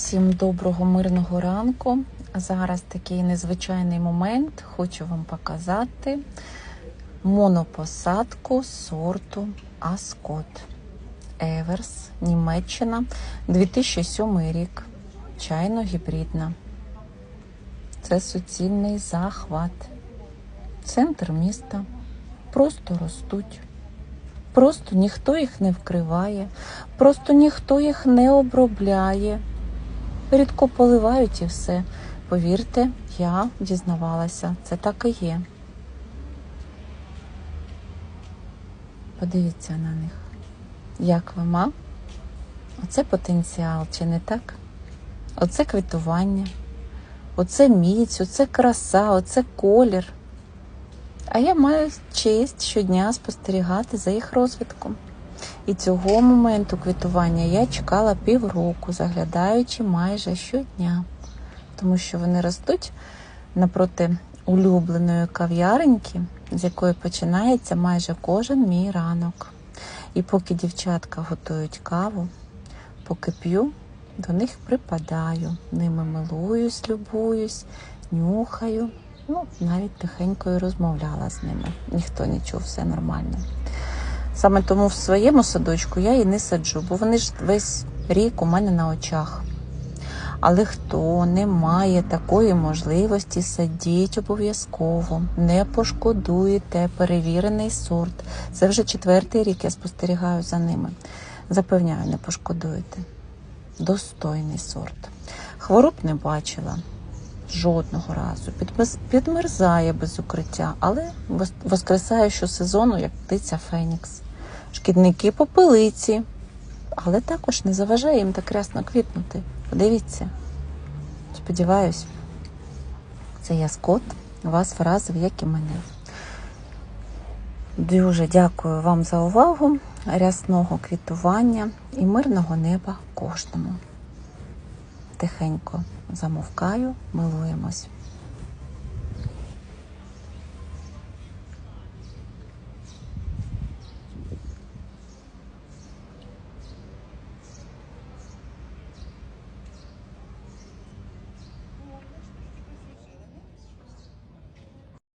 Всім доброго мирного ранку. Зараз такий незвичайний момент. Хочу вам показати монопосадку сорту Аскот. Еверс, Німеччина, 2007 рік. Чайно гібридна. Це суцільний захват. Центр міста. Просто ростуть. Просто ніхто їх не вкриває, просто ніхто їх не обробляє. Рідко поливають і все. Повірте, я дізнавалася, це так і є. Подивіться на них. Як вам. Оце потенціал, чи не так? Оце квітування, оце міць, оце краса, оце колір. А я маю честь щодня спостерігати за їх розвитком. І цього моменту квітування я чекала півроку, заглядаючи майже щодня, тому що вони ростуть напроти улюбленої кав'яреньки, з якої починається майже кожен мій ранок. І поки дівчатка готують каву, поки п'ю, до них припадаю, ними милуюсь, любуюсь, нюхаю. Ну, навіть тихенько і розмовляла з ними. Ніхто не чув, все нормально. Саме тому в своєму садочку я і не саджу, бо вони ж весь рік у мене на очах. Але хто не має такої можливості, садіть обов'язково, не пошкодуєте перевірений сорт. Це вже четвертий рік я спостерігаю за ними. Запевняю, не пошкодуєте. Достойний сорт. Хвороб не бачила жодного разу. Підмерзає без укриття, але вос- воскресає щосезону, як птиця Фенікс. Шкідники попелиці, але також не заважає їм так рясно квітнути. Подивіться. Сподіваюсь, це я скот вас вразив, як і мене. Дуже дякую вам за увагу, рясного квітування і мирного неба кожному. Тихенько замовкаю, милуємось.